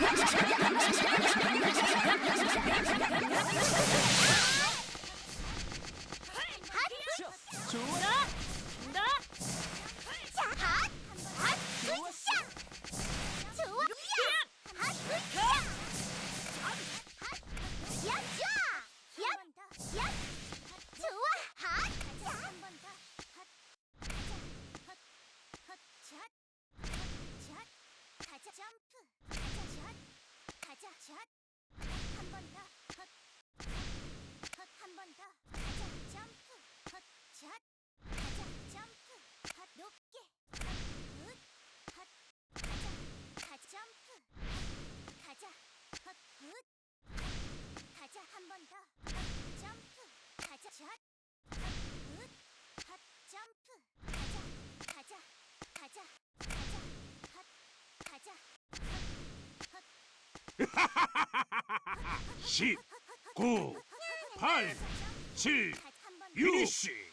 ハハハハ! 다시 고팔 칠, 가자